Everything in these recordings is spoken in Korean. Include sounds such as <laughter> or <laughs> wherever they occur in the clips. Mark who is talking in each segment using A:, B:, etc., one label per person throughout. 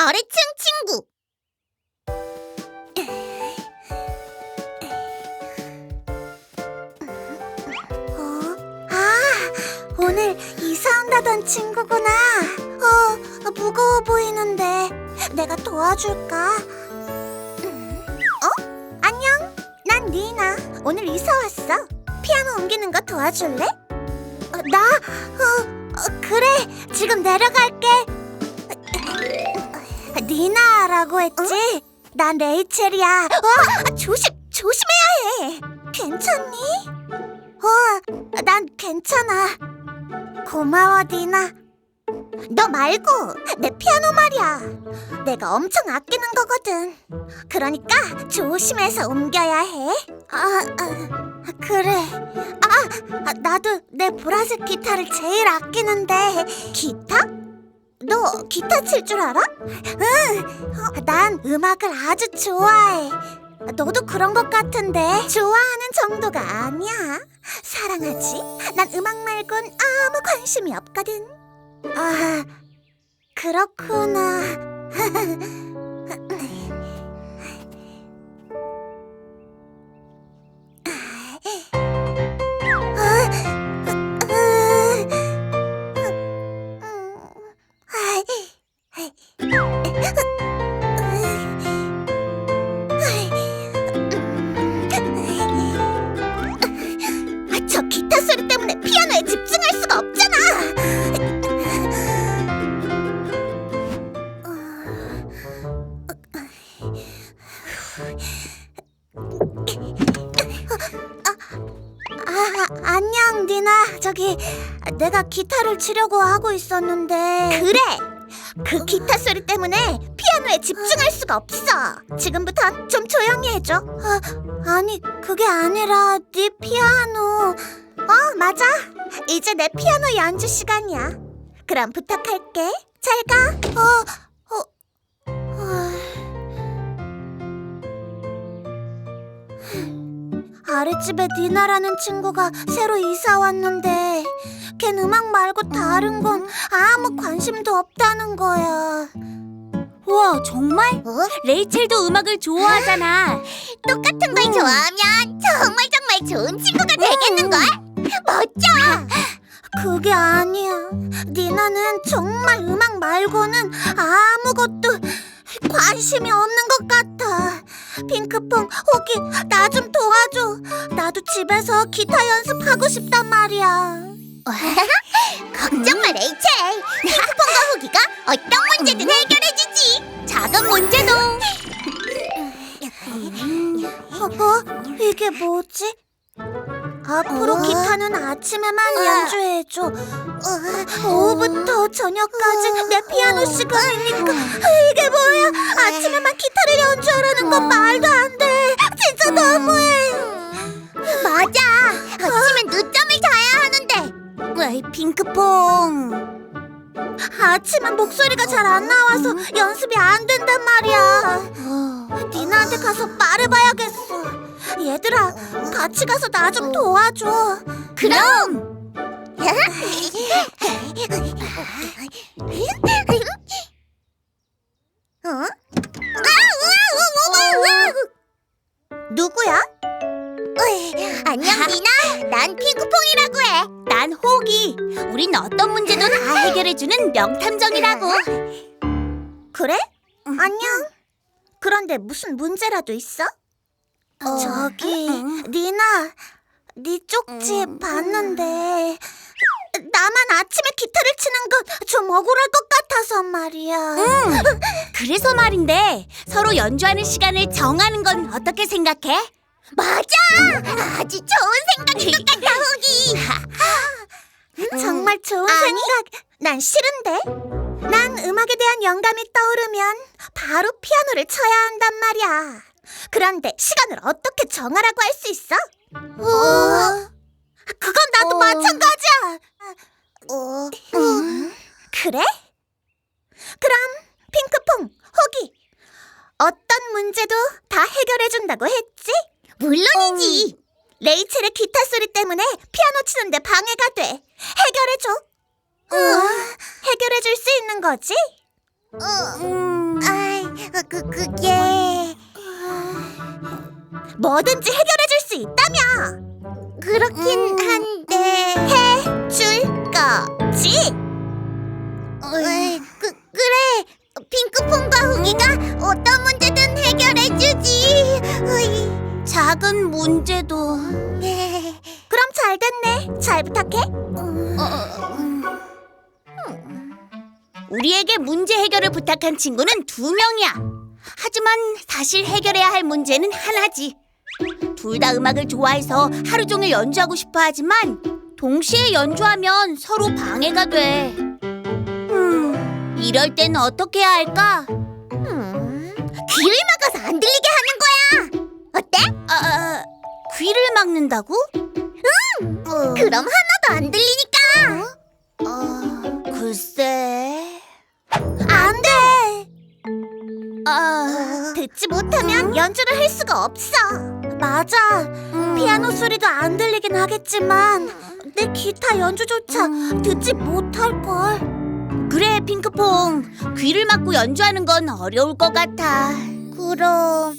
A: 아래층 친구.
B: 어? 아, 오늘 이사 온다던 친구구나. 어, 무거워 보이는데 내가 도와줄까? 음, 어? 안녕. 난 리나. 오늘 이사 왔어. 피아노 옮기는 거 도와줄래? 어, 나? 어, 어, 그래. 지금 내려갈게. 리나라고 했지? 난 레이첼이야. 어, 조심, 조심해야 해. 괜찮니? 어, 난 괜찮아. 고마워, 디나. 너 말고 내 피아노 말이야. 내가 엄청 아끼는 거거든. 그러니까 조심해서 옮겨야 해. 아, 아 그래. 아, 아, 나도 내 보라색 기타를 제일 아끼는데. 기타? 너 기타 칠 줄 알아? 응. 어, 난 음악을 아주 좋아해. 너도 그런 것 같은데 좋아하는 정도가 아니야. 사랑하지? 난 음악 말곤 아무 관심이 없거든. 아, 그렇구나. <laughs> 아, 안녕, 니나. 저기 내가 기타를 치려고 하고 있었는데. 그래. 그 기타 소리 때문에 피아노에 집중할 수가 없어. 지금부턴 좀 조용히 해줘. 아, 아니, 그게 아니라 네 피아노. 어, 맞아. 이제 내 피아노 연주 시간이야. 그럼 부탁할게. 잘 가. 어, 아랫집에 니나라는 친구가 새로 이사 왔는데 걘 음악 말고 다른 건 아무 관심도 없다는 거야.
C: 우와 정말?
A: 어?
C: 레이첼도 음악을 좋아하잖아. <laughs>
A: 똑같은 걸 좋아하면 정말 정말 좋은 친구가 되겠는걸? 멋져!
B: 그게 아니야. 니나는 정말 음악 말고는 아무것도 관심이 없는 것 같아. 핑크퐁, 호기, 나 좀 도와줘. 나도 집에서 기타 연습하고 싶단 말이야. <laughs>
A: 걱정 마, 레이첼. 핑크퐁과 호기가 어떤 문제든 해결해주지. 작은 문제도.
B: 어, 어? 이게 뭐지? 앞으로
A: 어?
B: 기타는 아침에만
A: 어.
B: 연주해줘. 오후부터 저녁까지 내 피아노 시간이니까 이게 뭐야? 아침에만 기타를 연주하라는 건 말도 안 돼. 진짜 너무해.
A: 맞아. 아침엔 늦잠을 자야 하는데.
C: 왜 핑크퐁?
B: 아침엔 목소리가 잘 안 나와서 연습이 안 된단 말이야. 니나한테 가서 말해봐야겠어. 얘들아, 같이 가서 나 좀 도와줘.
A: 그럼. 어? 아, 우와, 우와, 우와, 우와.
B: 누구야?
A: 안녕 니나 난 핑크퐁이라고 해
C: 난 호기. 우린 어떤 문제도 다 해결해주는 명탐정이라고.
B: 그래? 안녕. 그런데 무슨 문제라도 있어? 저기 니나, 네 쪽지 봤는데 나만 아침에 기타를 치는 건 좀 억울할 것 같아서 말이야. <laughs>
C: 그래서 말인데 서로 연주하는 시간을 정하는 건 어떻게 생각해?
A: 맞아 아주 좋은 생각인 것 같아 호기 <laughs>
B: 정말 좋은 생각. 난 싫은데. 난 음악에 대한 영감이 떠오르면 바로 피아노를 쳐야 한단 말이야. 그런데 시간을 어떻게 정하라고 할 수 있어? 어, 그건 나도
A: 어.
B: 마찬가지야.
A: 어,
B: 그래? 그럼 핑크퐁, 호기 어떤 문제도 다 해결해 준다고 했지?
A: 물론이지
B: 레이첼의 기타 소리 때문에 피아노 치는데 방해가 돼. 해결해 줘. 해결해 줄 수 있는 거지?
A: 어,
C: 음,
B: 그 그게 뭐든지 해결해 줄 수 있다며. 그렇긴 한데 해 줄 거지.
A: 으이, 그, 그래. 핑크퐁과 후기가 어떤 문제든 해결해 주지. 으이.
D: 작은 문제도
B: 그럼 잘 됐네. 잘 부탁해.
D: 우리에게 문제 해결을 부탁한 친구는 두 명이야. 하지만 사실 해결해야 할 문제는 하나지. 둘 다 음악을 좋아해서 하루 종일 연주하고 싶어 하지만 동시에 연주하면 서로 방해가 돼. 음, 이럴 땐 어떻게 해야 할까?
A: 음, 귀를 막아서 안 들리게 하는 거야. 어때?
D: 아, 귀를 막는다고?
A: 어. 그럼 하나도 안 들리니까.
D: 어, 글쎄.
B: 안 돼.
D: 아,
B: 듣지 못하면 연주를 할 수가 없어. 맞아.
D: 음.
B: 피아노 소리도 안 들리긴 하겠지만 내 기타 연주조차
D: 음.
B: 듣지 못할 걸.
D: 그래, 핑크퐁. 귀를 막고 연주하는 건 어려울 것 같아.
A: 그럼. 오!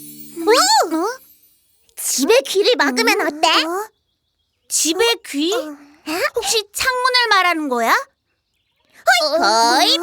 A: 집에 귀를 막으면 어때?
D: 집에 귀? 혹시 창문을 말하는 거야?
A: 거의! 이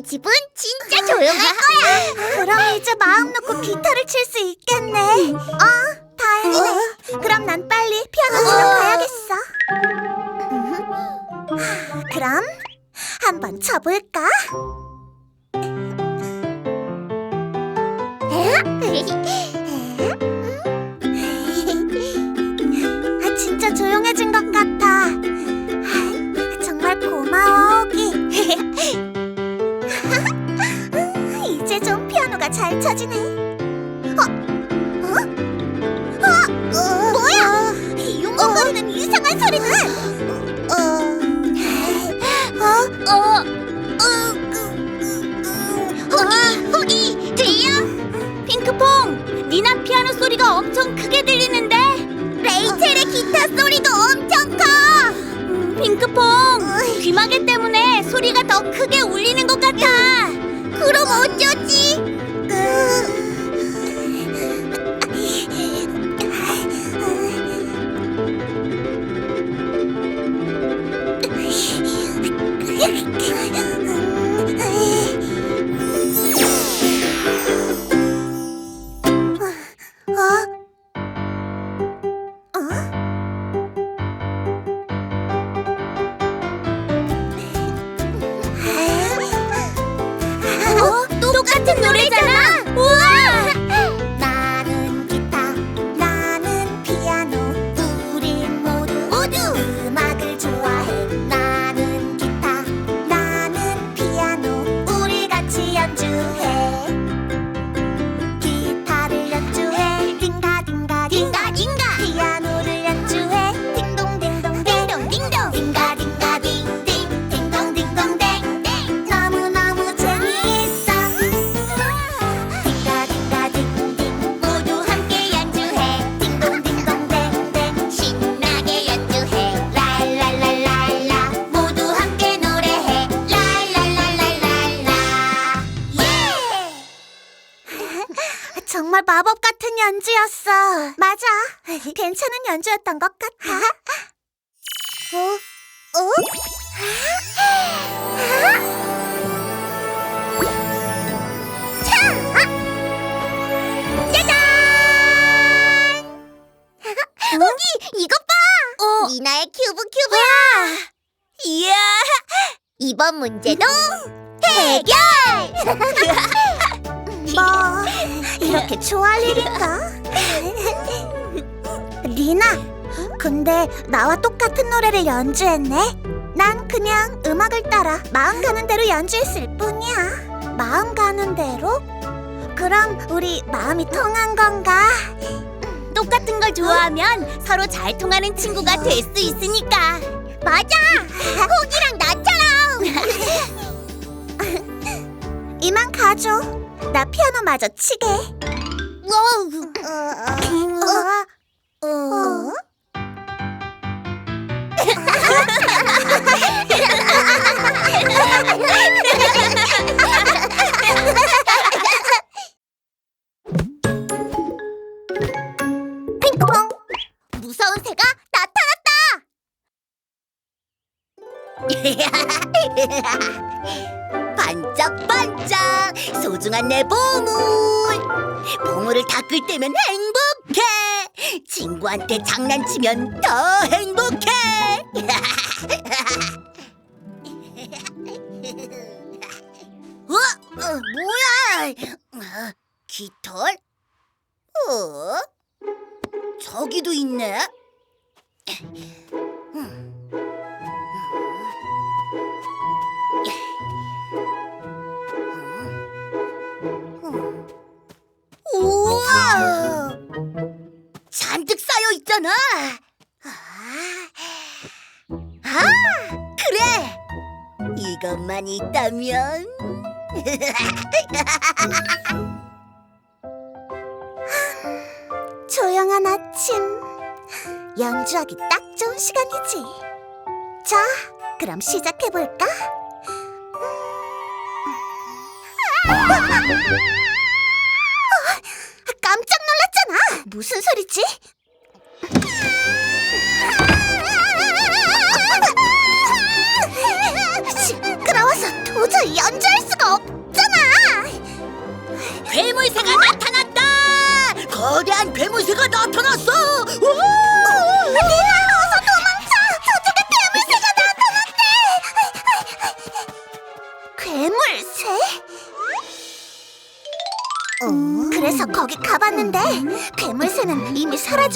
A: 이 집은 진짜 조용할 거야.
B: 그럼 이제 마음 놓고 기타를 칠 수 있겠네. 어, 다행이네. 그럼 난 빨리 피아노 치러 가야겠어. 그럼 한번 쳐볼까? <laughs> 쳐지네. 어? 어? 어? 뭐야? 이 웅웅거리는 이상한 소리는? 어? 어?
D: 어,
A: 호기, 호기, 들려?
D: 핑크퐁! 니나 피아노 소리가 엄청 크게 들리는데?
A: 레이첼의 기타 소리도 엄청 커.
D: 음, 핑크퐁! 귀마개 때문에 소리가 더 크게 울리는 것 같아.
A: 그럼 어쩌지?
B: 정말 마법 같은 연주였어 맞아 <laughs> 괜찮은 연주였던 것 같아 <laughs> 어? 어? <laughs>
A: 호기, 이것 봐.
D: 어,
A: 니나의 큐브 큐브야.
D: 이야!
A: 이번 문제도 해결.
B: 뭐 이렇게 좋아할 일인가? 리나, 근데 나와 똑같은 노래를 연주했네. 난 그냥 음악을 따라 마음 가는 대로 연주했을 뿐이야. 마음 가는 대로? 그럼 우리 마음이 통한 건가?
D: 똑같은 걸 좋아하면 서로 잘 통하는 친구가 될 수 있으니까.
A: 맞아. 호기랑 나처럼. <laughs>
B: 이만 가줘. 나 피아노 마저 치게.
A: 어,
B: 어?
A: 나타났다. <laughs>
C: 소중한 내 보물 보물을 닦을 때면 행복해 친구한테 장난치면 더 행복해 <laughs> 어? 어 뭐야 어, 깃털? 이것만 있다면. <laughs>
B: 조용한 아침. 연주하기 딱 좋은 시간이지. 자, 그럼 시작해볼까? 어, 깜짝 놀랐잖아. 무슨 소리지?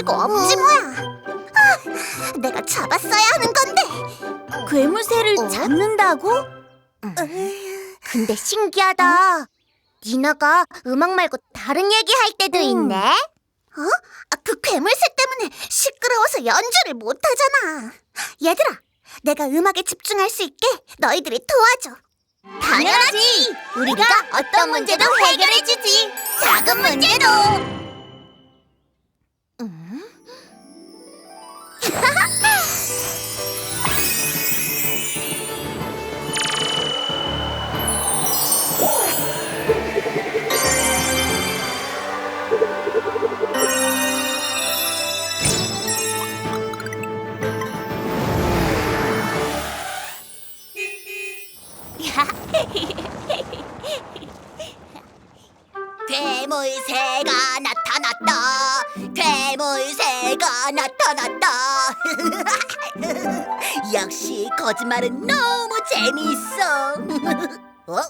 B: 사라지고 없지 뭐야. 아, 내가 잡았어야 하는 건데.
C: 괴물새를
B: 어?
C: 잡는다고?
A: 근데 신기하다. 니나가 음악 말고 다른 얘기 할 때도 있네.
B: 아, 그 괴물새 때문에 시끄러워서 연주를 못 하잖아. 얘들아, 내가 음악에 집중할 수 있게 너희들이 도와줘.
A: 당연하지. 우리가 어떤 문제도 해결해 주지. 작은 문제도.
C: 괴물새가 나타났다. 괴물새가 나타났다. <laughs> 역시 거짓말은 너무 재미있어. <laughs> 어?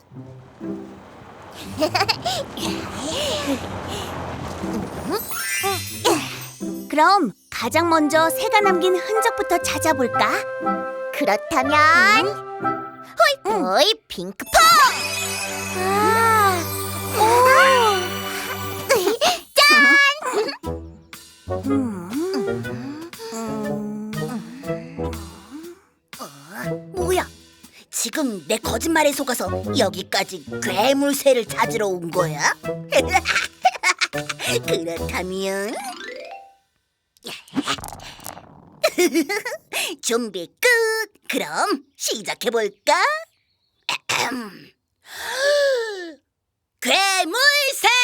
C: <laughs> 그럼 가장 먼저 새가 남긴 흔적부터 찾아볼까?
A: 그렇다면 호이 호이 핑크퐁.
B: 아,
C: 뭐야? 지금 내 거짓말에 속아서 여기까지 괴물새를 찾으러 온 거야? 그렇다면 준비 끝. 그럼 시작해 볼까? 괴물새!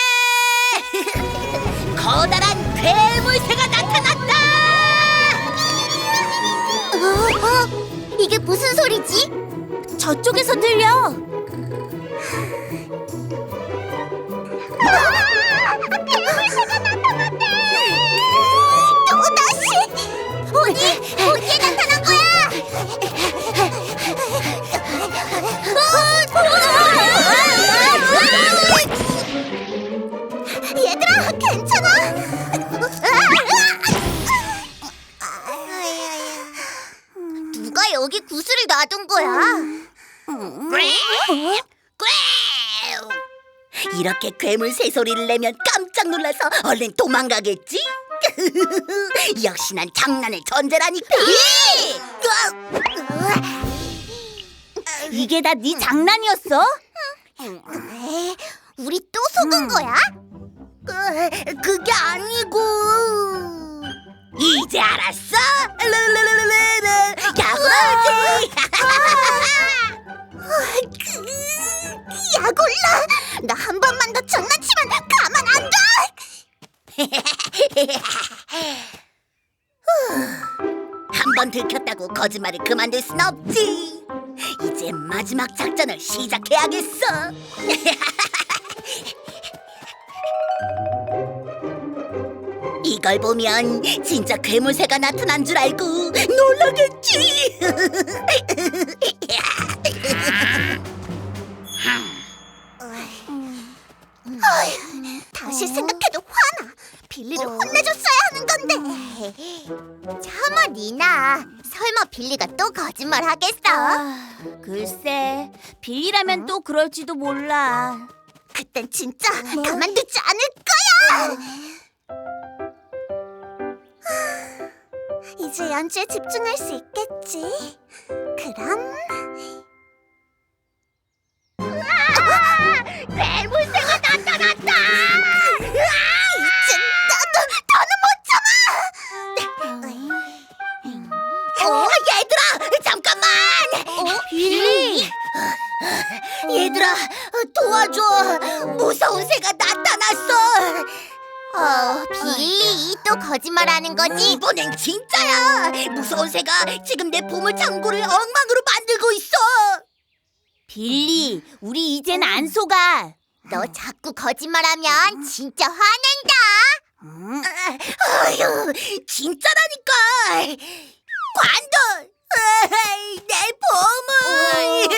C: 괴물새가 나타났다!
A: 어, 어? 이게 무슨 소리지?
C: 저쪽에서 들려. 이렇게 괴물 새소리를 내면 깜짝 놀라서 얼른 도망가겠지? <laughs> 역시 난 장난의 전제라니까. 이게 다 네 장난이었어?
A: 우리 또 속은 거야?
C: 그, 그게 아니고 이제 알았어? <laughs> 야구라지
B: 야골라! 나 한 번만 더 장난치면 가만 안 둬! <laughs>
C: 한 번 들켰다고 거짓말을 그만둘 순 없지 이제 마지막 작전을 시작해야겠어 <laughs> 이걸 보면 진짜 괴물새가 나타난 줄 알고 놀라겠지 <laughs>
B: 다시 생각해도 화나! 빌리를 혼내줬어야 하는 건데!
A: 참아 니나 설마 빌리가 또 거짓말 하겠어?
C: 아, 글쎄 빌리라면 또 그럴지도 몰라
B: 그땐 진짜 가만두지 않을 거야! 이제 연주에 집중할 수 있겠지? 그럼
A: 말하는 거지?
C: 이번엔 진짜야 무서운 새가 지금 내 보물 창고를 엉망으로 만들고 있어 빌리 우리 이젠 안 속아
A: 너 자꾸 거짓말하면 진짜 화낸다.
C: 음. 아휴 진짜라니까 으이, 내 보물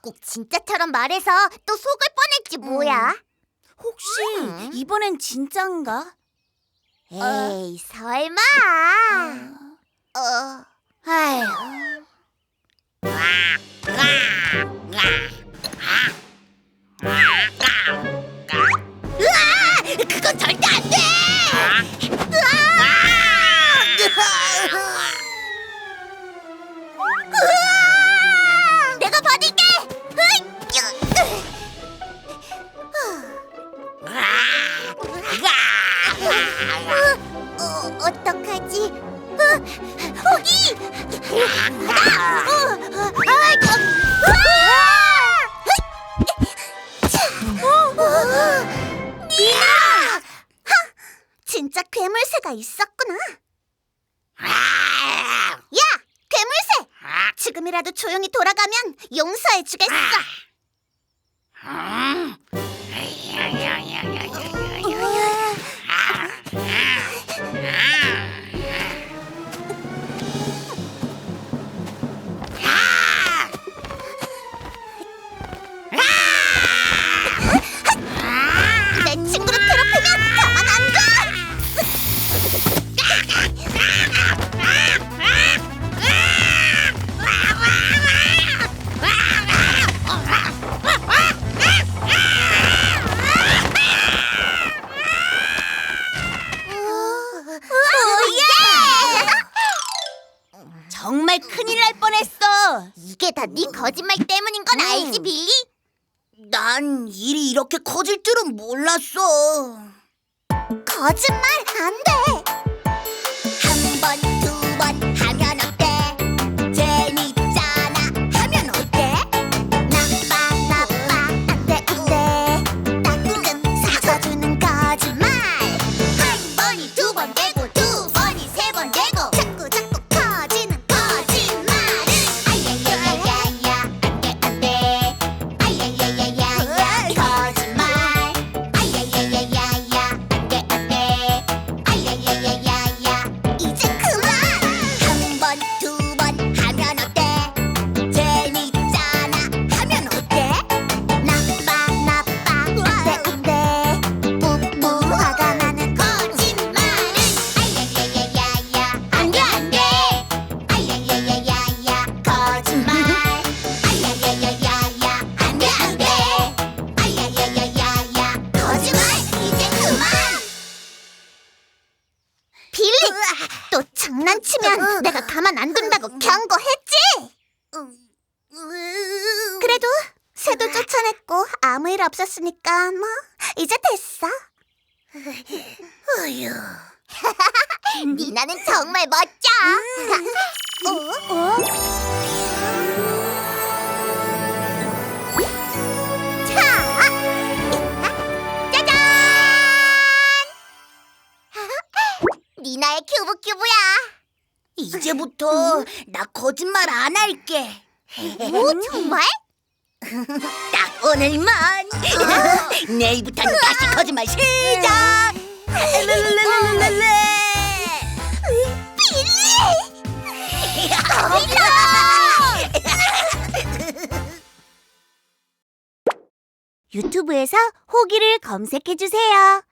A: 꼭 진짜처럼 말해서 또 속을 뻔했지 뭐야?
C: 혹시
A: 음.
C: 이번엔 진짠가?
A: 에이 설마? 어.
C: 아휴 으아! 그건 절대 안 돼!
A: 으아! 어, 어떡하지? 어, 거기! 아! 어, 아, 저, 으아! 미나!
B: 진짜 괴물새가 있었구나! 야! 괴물새! 지금이라도 조용히 돌아가면 용서해 주겠어! 내
C: 이제부터 나 거짓말 안 할게.
A: 오, 정말? <laughs>
C: 딱 오늘만. <laughs> 내일부터는 다시 거짓말 시작. 랄랄랄랄랄랄라.
B: 유튜브에서 호기를 검색해 주세요.